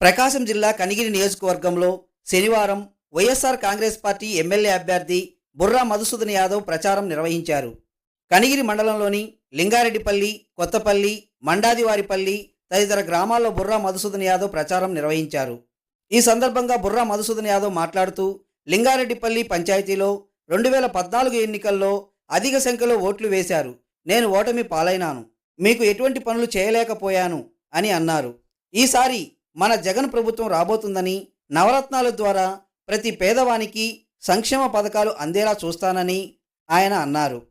ప్రకాశం జిల్లా కనిగిరి నియోజకవర్గంలో శనివారం వైఎస్ఆర్ కాంగ్రెస్ పార్టీ ఎమ్మెల్యే అభ్యర్థి బుర్రా మధుసూదన్ యాదవ్ ప్రచారం నిర్వహించారు. కనిగిరి మండలంలోని లింగారెడ్డిపల్లి కొత్తపల్లి మండాదివారిపల్లి తదితర గ్రామాల్లో బుర్రా మధుసూదన్ యాదవ్ ప్రచారం నిర్వహించారు. ఈ సందర్భంగా బుర్రా మధుసూదన్ యాదవ్ మాట్లాడుతూ లింగారెడ్డిపల్లి పంచాయతీలో రెండు వేల పద్నాలుగు ఎన్నికల్లో అధిక సంఖ్యలో ఓట్లు వేశారు. నేను ఓటమి పాలైనాను. మీకు ఎటువంటి పనులు చేయలేకపోయాను అని అన్నారు. ఈసారి మన జగన్ ప్రభుత్వం రాబోతుందని నవరత్నాల ద్వారా ప్రతి పేదవానికి సంక్షేమ పథకాలు అందేలా చూస్తానని ఆయన అన్నారు.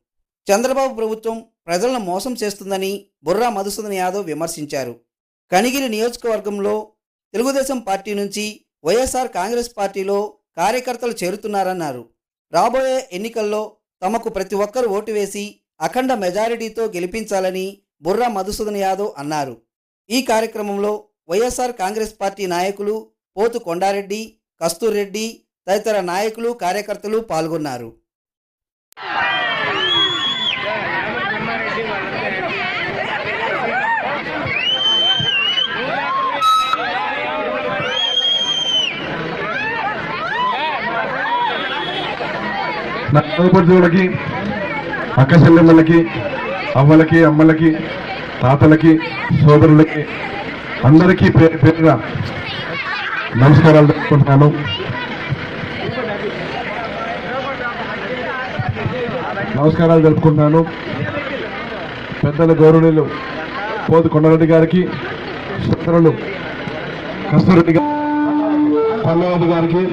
చంద్రబాబు ప్రభుత్వం ప్రజలను మోసం చేస్తుందని బుర్రా మధుసూదన్ యాదవ్ విమర్శించారు. కనిగిరి నియోజకవర్గంలో తెలుగుదేశం పార్టీ నుంచి వైఎస్ఆర్ కాంగ్రెస్ పార్టీలో కార్యకర్తలు చేరుతున్నారన్నారు. రాబోయే ఎన్నికల్లో తమకు ప్రతి ఒక్కరు ఓటు వేసి అఖండ మెజారిటీతో గెలిపించాలని బుర్రా మధుసూదన్ యాదవ్ అన్నారు. ఈ కార్యక్రమంలో వైఎస్ఆర్ కాంగ్రెస్ పార్టీ నాయకులు పోతు కొండారెడ్డి కస్తూర్రెడ్డి తదితర నాయకులు కార్యకర్తలు పాల్గొన్నారు. నా అక్క చెల్లెమ్మలకి అవ్వలకి అమ్మలకి తాతలకి సోదరులకి అందరికీ పేరు పేరుగా నమస్కారాలు తెలుపుకుంటున్నాను. నమస్కారాలు తెలుపుకుంటున్నాను. పెద్దల గౌరవనీయులు పోతు కొండరెడ్డి గారికి సోదరులు కస్తూరెడ్డి గారు పల్లవద్దు గారికి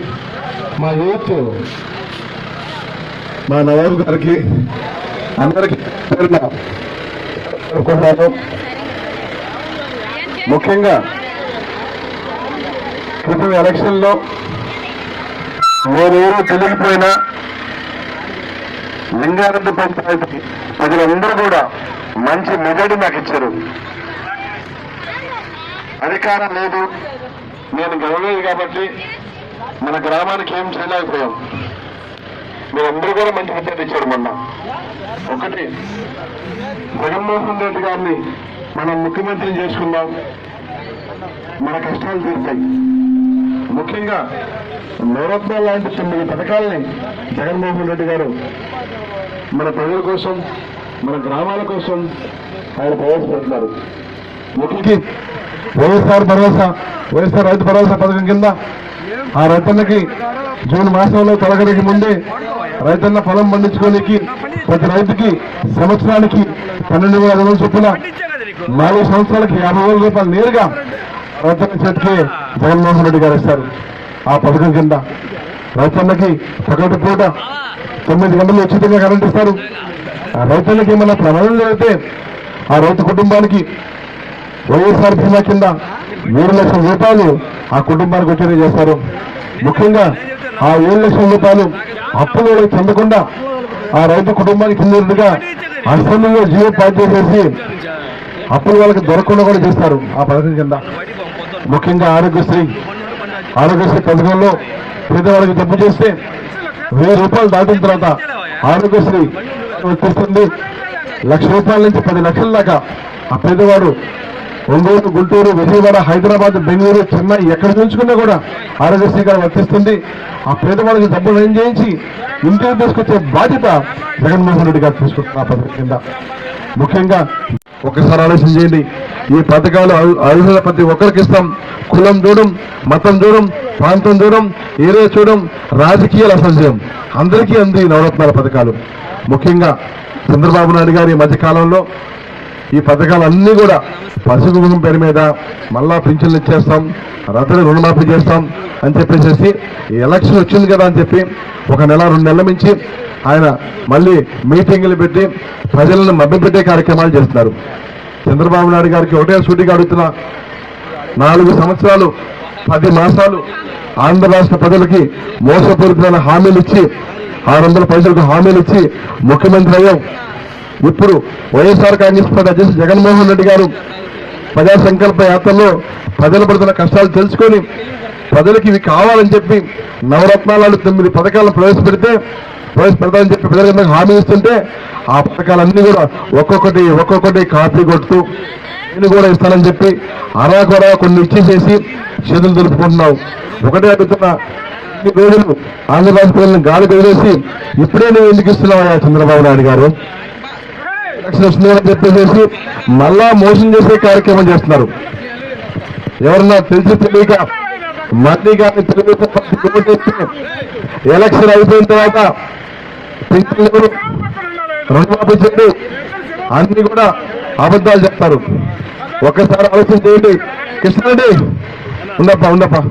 మా యూత్ మా నవాబు గారికి అందరికీ పేరున ముఖ్యంగా క్రితం ఎలక్షన్లో నేనేదో తెలియకపోయినా లింగారెడ్డి పంచాయతీ ప్రజలందరూ కూడా మంచి మెజార్టీ నాకు ఇచ్చారు. అధికారం లేదు. నేను గెలవలేదు కాబట్టి మన గ్రామానికి ఏం చేయలేకపోయాం. మీరందరూ కూడా మంచి మెజార్టీ ఇచ్చారు మొన్న. ఒకటి జగన్మోహన్ రెడ్డి గారిని మనం ముఖ్యమంత్రిని చేసుకుందాం. మన కష్టాలు తీరుతాయి. ముఖ్యంగా నవరత్న లాంటి తొమ్మిది పథకాలని జగన్మోహన్ రెడ్డి గారు మన ప్రజల కోసం మన గ్రామాల కోసం ఆయన ప్రవేశపెడుతున్నారు ముఖ్యంగా వైఎస్ఆర్ భరోసా వైఎస్ఆర్ రైతు భరోసా పథకం కింద ఆ రైతులకి జూన్ మాసంలో తొలగడానికి ముందే రైతన్న పొలం పండించుకోనికి ప్రతి రైతుకి సంవత్సరానికి పన్నెండు వేల ఐదు చొప్పున నాలుగు సంవత్సరాలకి యాభై వేల రూపాయలు నేరుగా రైతన్న చేతికి జగన్మోహన్ రెడ్డి గారు ఇస్తారు. ఆ పథకం కింద రైతన్నకి పగటి పూట తొమ్మిది గంటలు ఉచితంగా కరెంట్ ఇస్తారు. ఆ రైతన్నకి ఏమైనా ప్రమాదం జరిగితే ఆ రైతు కుటుంబానికి వైఎస్ఆర్ బీమా కింద మూడు లక్షల రూపాయలు ఆ కుటుంబానికి వచ్చేది చేస్తారు. ముఖ్యంగా ఆ ఏడు లక్షల రూపాయలు అప్పులు చెందకుండా ఆ రైతు కుటుంబానికి చెందినట్టుగా అసెంబ్లీలో జియో పార్టీ చేసేసి అప్పులు వాళ్ళకి దొరకకుండా కూడా చేస్తారు ఆ పథకం కింద. ముఖ్యంగా ఆరోగ్యశ్రీ ఆరోగ్యశ్రీ పథకంలో పేదవాళ్ళకి జబ్బు చేస్తే వెయ్యి రూపాయలు దాటిన తర్వాత ఆరోగ్యశ్రీ వచ్చేస్తుంది లక్ష రూపాయల నుంచి పది లక్షల దాకా ఆ పేదవాడు ఒంగోలు గుంటూరు విజయవాడ హైదరాబాద్ బెంగళూరు చెన్నై ఎక్కడ చూసుకున్నా కూడా ఆరోగ్యశ్రీ గారు వర్తిస్తుంది. ఆ పేదవాళ్ళకి డబ్బులు ఏం చేయించి ఇంటికి తీసుకొచ్చే బాధ్యత జగన్మోహన్ రెడ్డి గారు తీసుకుంటున్నారు పథకం కింద. ముఖ్యంగా ఒకసారి ఆలోచన చేయండి. ఈ పథకాలు అర్హుల ప్రతి ఒక్కరికి ఇస్తాం. కులం చూడం మతం చూడం ప్రాంతం చూడం ఏరియా చూడం రాజకీయాలు అసలు చేయం. అందరికీ అంది నవరత్నాల పథకాలు. ముఖ్యంగా చంద్రబాబు నాయుడు గారి ఈ మధ్యకాలంలో ఈ పథకాలన్నీ కూడా పసి కుటుంబం పేరు మీద మళ్ళా పింఛన్లు ఇచ్చేస్తాం రద్దలు రుణమాఫీ చేస్తాం అని చెప్పేసి ఈ ఎలక్షన్ వచ్చింది కదా అని చెప్పి ఒక నెల రెండు నెలల నుంచి ఆయన మళ్ళీ మీటింగులు పెట్టి ప్రజలను మభ్యపెట్టే కార్యక్రమాలు చేస్తున్నారు. చంద్రబాబు నాయుడు గారికి ఒకటే సూటిగా అడుగుతున్న నాలుగు సంవత్సరాలు పది మాసాలు ఆంధ్ర రాష్ట్ర ప్రజలకి మోసపూరితమైన హామీలు ఇచ్చి ఆరు వందల పైసలకు హామీలు ఇచ్చి ముఖ్యమంత్రి అయ్యాం. ఇప్పుడు వైఎస్ఆర్ కాంగ్రెస్ పార్టీ అధ్యక్షుడు జగన్మోహన్ రెడ్డి గారు ప్రజా సంకల్ప యాత్రలో ప్రజలు పడుతున్న కష్టాలు తెలుసుకొని ప్రజలకు ఇవి కావాలని చెప్పి నవరత్నాలను తొమ్మిది పథకాలను ప్రవేశపెడితే ప్రవేశపెడతామని చెప్పి ప్రజలందరికీ హామీ ఇస్తుంటే ఆ పథకాలన్నీ కూడా ఒక్కొక్కటి ఒక్కొక్కటి కాపీ కొడుతూ నేను కూడా ఇస్తానని చెప్పి అరాకొరా కొన్ని ఇచ్చేసేసి చేతులు దులుపుకుంటున్నాం. ఒకటే అడుగుతున్నా ఇన్ని రోజులు ఆంధ్రప్రదేశ్ ప్రజలను గాలి వదిలేసి ఇప్పుడే నువ్వు ఎందుకు ఇస్తున్నావు చంద్రబాబు నాయుడు గారు? ఎలక్షన్ వస్తుందని చెప్పేసి మళ్ళా మోసం చేసే కార్యక్రమం చేస్తున్నారు. ఎవరన్నా తెలిసి తెలియక మంది కానీ తెలుగుదేశం ఎలక్షన్ అయిపోయిన తర్వాత పింఛన్లు రుణమాఫీ చేయండి. అన్ని కూడా అబద్ధాలు చెప్తారు. ఒక్కసారి ఆలోచన చేయండి. కృష్ణారెడ్డి ఉండప్పా ఉండప్పా.